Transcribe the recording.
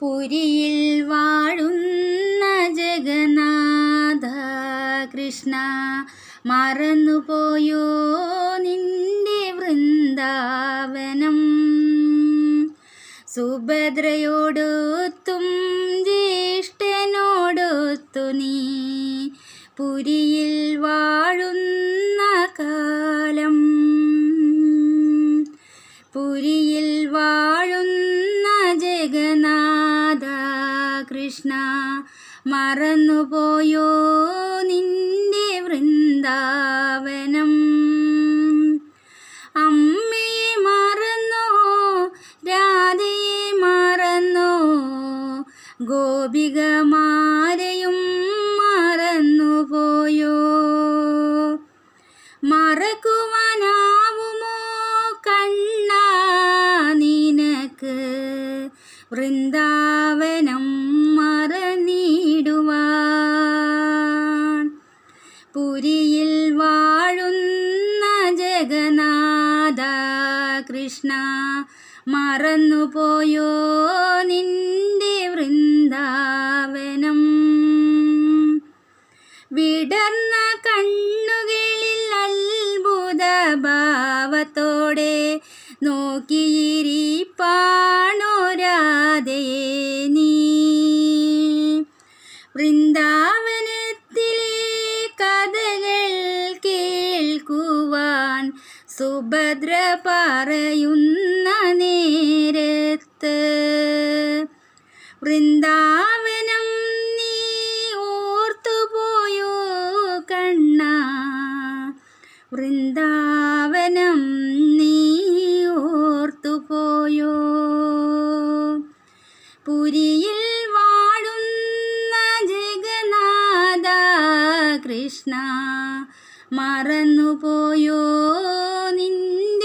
പുരിയിൽ വാഴുന്ന ജഗന്നാഥ കൃഷ്ണ മറന്നുപോയോ നിന്റെ വൃന്ദാവനം? സുഭദ്രയോടൊത്തും ജ്യേഷ്ഠനോടൊത്തു നീ പുരിയിൽ വാഴുന്ന കാലം. പുരിയിൽ കൃഷ്ണ മറന്നുപോയോ നിന്റെ വൃന്ദാവനം? അമ്മയെ മറന്നോ രാധയെ മറന്നോ ഗോപികമാരെയും മറന്നുപോയോ? മറക്കുവാനാവുമോ കണ്ണ നിനക്ക് വൃന്ദാവനം? കൃഷ്ണ മറന്നുപോയോ നിന്റെ വൃന്ദാവനം? വിടർന്ന കണ്ണുകളിൽ അത്ഭുത ഭാവത്തോടെ നോക്കിയിരിപ്പാണോരാധയെ നീ. വൃന്ദാവനത്തിലെ സുഭദ്ര പറയുന്ന നേരത്ത് വൃന്ദാവനം നീ ഓർത്തുപോയോ കണ്ണ? വൃന്ദാവനം നീ ഓർത്തുപോയോ? പുരിയിൽ കൃഷ്ണ. മറന്നുപോയോ നിന്റെ